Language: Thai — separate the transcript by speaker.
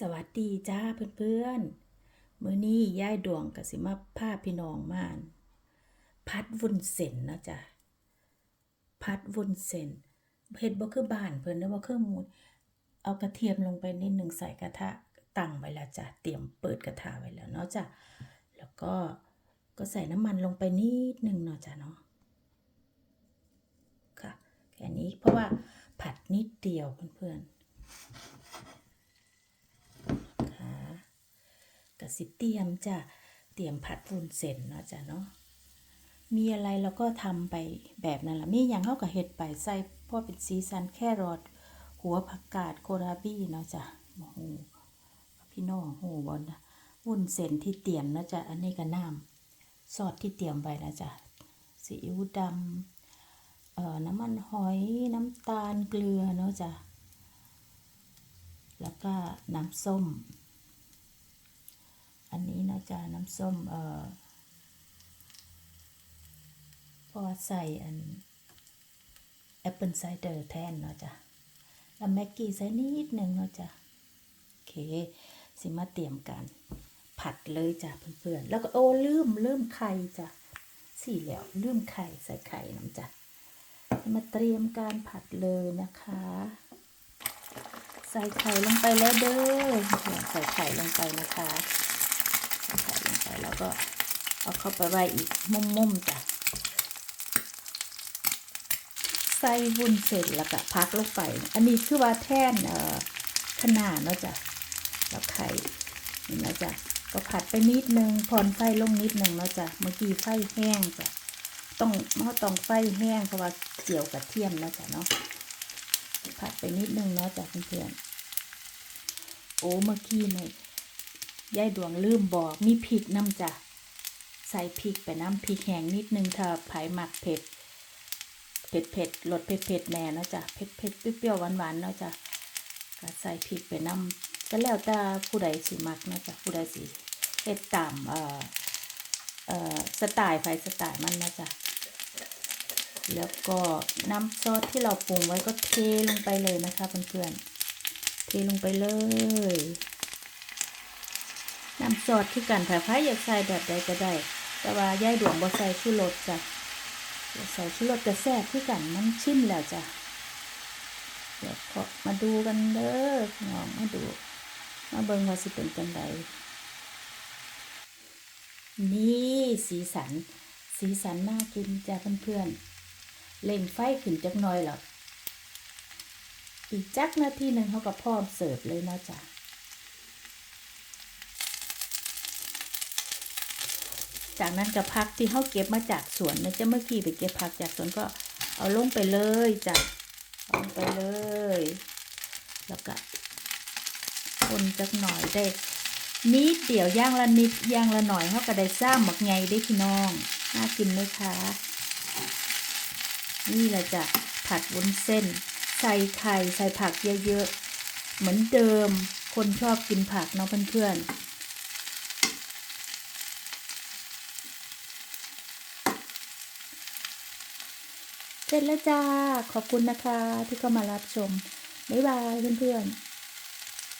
Speaker 1: สวัสดีจ้าเพื่อนๆมื้อนี้ย่ายดวงกสิมาพาพี่น้องมาน พัดวุ้นเส้นนะจ้ะพัดวุ้นเส้นเฮ็ดบ่คือบ้านเพิ่นนะบ่คือหมูเอากระเทียมลงไปนิดหนึงใส่กระทะตั้งไว้แล้วจ้ะเตรียมเปิดกระทะไว้แล้วเนาะจ้ะแล้วก็ก็ใส่น้ำมันลงไปนิดหนึงเนาะจ้ะเนาะค่ะแค่นี้เพราะว่าผัดนิดเดียวเพื่อนๆ ค่ะ กสิเตรียมจะเตรียมผัดวุ้นเส้นเนาะจ้ะเนาะมีอะไรเราก็ทำไปแบบนั้นละมีอย่างเข้าก็เฮ็ดไปใส่พราะเป็นสีสันแค่รอดหัวผักกาดโคราบี้เนาะจ้ะโอ้โหพี่น้องโหบอลนะวุ้นเส้นที่เตรียมเนาะจ้ะอันนี้ก็น้ำซอสที่เตรียมไว้นะจ้ะซีอิ๊วดำเอ่อน้ำมันหอยน้ำตาลเกลือเนาะจ้ะแล้วก็น้ำส้ม อันนี้นะจ๊ะน้ำส้มเอ่อพอใส่อันแอปเปิลไซเดอร์แทนเนาะจ๊ะแล้วแม็กกี้ใส่นิดหนึ่งเนาะจ๊ะโอเค สิมาเตรียมกัน ผัดเลยจ้ะเพื่อนๆ แล้วก็โอ้ลืมลืมไข่จ้ะสี่แล้วลืมไข่ใส่ไข่น้ำจ้ะมาเตรียมการผัดเลยนะคะ ใส่ไข่ลงไปแล้วเด้อใส่ไข่ลงไปนะคะ ส่ไข่ลงไปแล้วก็เอาเข้าไปไว้อีกมุมๆจ้ะใส่วุ้นเสร็จแล้วก็พักลงไป อันนี้คือว่าแท่นเอ่อขนาดเนาะจ้ะแล้วไข่นี่นะจ้ะก็ผัดไปนิดนึงผ่อนไฟลงนิดนึงเนาะจ้ะเมื่อกี้ไฟแห้งจ้ะต้องเราต้องไฟแห้งเพราะว่าเกี่ยวกับเทียมเนาะจ้ะเนาะผัดไปนิดนึงเนาะจากเพื่อนๆโอ้เมื่อกี้เนี่ย ยายดวงลืมบอกมีพริกน้ำจ้ะใส่พริกไปน้ำพริกแห้งนิดนึงถ้าไผ่หมักเผ็ด เผ็ดเผ็ดรสเผ็ดเผ็ดแน่เนาะจ้ะเผ็ดเผ็ดเปรี้ยวหวานหวานๆเนาะจ้ะก็ใส่พริกไปน้ำก็แล้วแต่ผู้ใดสิมักเนาะจ้ะผู้ใดสิเฮ็ดตามเอ่อเอ่อสไตล์ไฟสไตล์มันนะจ้ะแล้วก็น้ำซอสที่เราปรุงไว้ก็เทลงไปเลยนะคะเพื่อนๆเทลงไปเลย น้ำซอสที่กันถ้าใครอยากใส่แบบใดก็ได้ แต่ว่าย่ายดวงบ่ใส่ชูรสจ้ะใส่ชูรสจะแซ่บที่กันมันชิมแล้วจ้ะเดี๋ยวขอมาดูกันเด้อพี่น้องมาดู มาเบิ่งว่าสิเป็นจังไดนี่สีสัน สีสันน่ากินจ้ะเพื่อนๆเล่งไฟขึ้นจักหน่อยหรอกอีกจักนาทีหนึ่งเขาก็พร้อมเสิร์ฟเลยนะจ้ะ จากนั้นกับพักที่เขาเก็บมาจากสวนนะจะเมื่อกี้ไปเก็บผักจากสวนก็เอาลงไปเลยจ้ะลงไปเลย แล้วก็คนจักหน่อยได้นิดเดียวย่างละนิดย่างละหน่อยเขาก็ได้ซ้ำหมักไงได้พี่น้องน่ากินไหมคะนี่แหละจ้ะผัดวุ้นเส้น ใส่ไข่ใส่ผักเยอะๆเหมือนเดิม คนชอบกินผักเนาะเพื่อนๆ เสร็จแล้วจ้า ขอบคุณนะคะที่เข้ามารับชม บ๊ายบายเพื่อนๆ